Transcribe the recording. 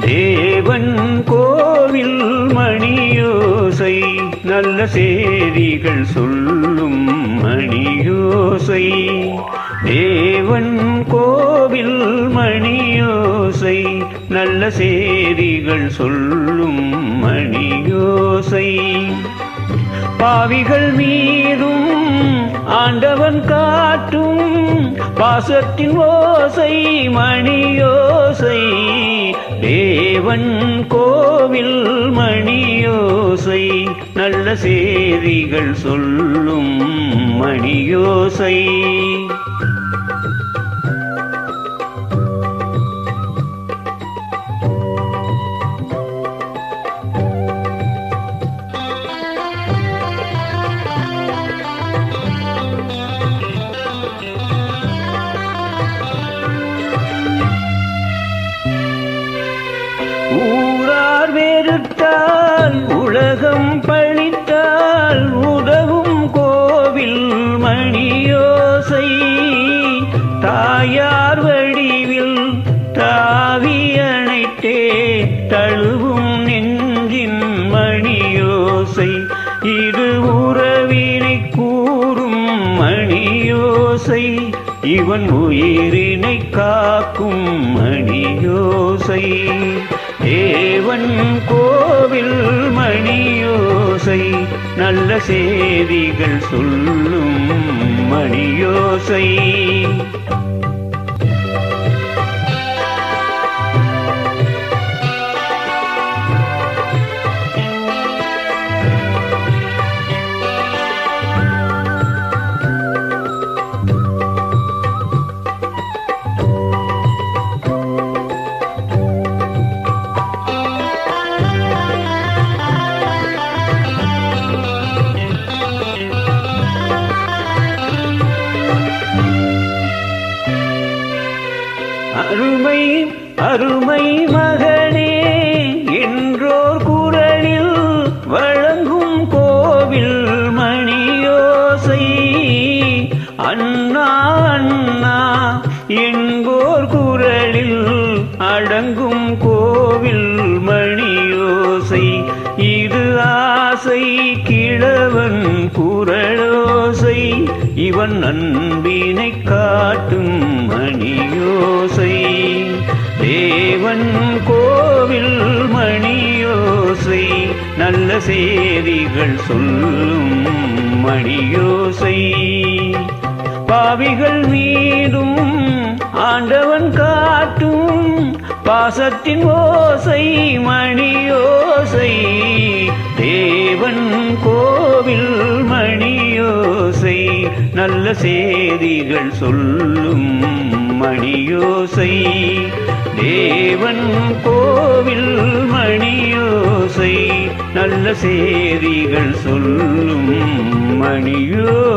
தேவன் கோவில் மணியோசை நல்ல சேரிகள் சொல்லும் மணியோசை. தேவன் கோவில் மணியோசை நல்ல சேரிகள் சொல்லும் மணியோசை. பாவிகள் மீதும் ஆண்டவன் காட்டும் பாசத்தின் ஓசை மணி சிவன் கோவில் மணியோசை நல்ல சேதிகள் சொல்லும் மணியோசை. ஊரார் உலகம் பழித்தால் உதவும் கோவில் மணியோசை. தாயார் வடிவில் தாவி அணைத்தே தழுவும் நெஞ்சின் மணியோசை. இது உறவினை கூறும் மணியோசை. இவன் உயிரினை காக்கும் மணியோசை. தேவன் கோவில் மணியோசை நல்ல செய்திகள் சொல்லும் மணியோசை. அருமை மகனே என்றோர் குரலில் வழங்கும் கோவில் மணியோசை. அண்ணா அண்ணா எங்கோர் குரலில் அடங்கும் கோவில் மணியோசை. இது ஆசை கிழவன் குரலோசை. இவன் அன்பினை காட்டும் தேவன் கோவில் மணியோசை நல்ல செய்திகள் சொல்லும் மணியோசை. பாவிகள் மீதும் ஆண்டவன் காட்டும் பாசத்தின் ஓசை மணியோசை. தேவன் கோவில் மணியோசை நல்ல செய்திகள் சொல்லும் மணியோசை. தேவன் கோவில் மணியோசை. நல்ல சேதிகள் சொல்லும் மணியோசை.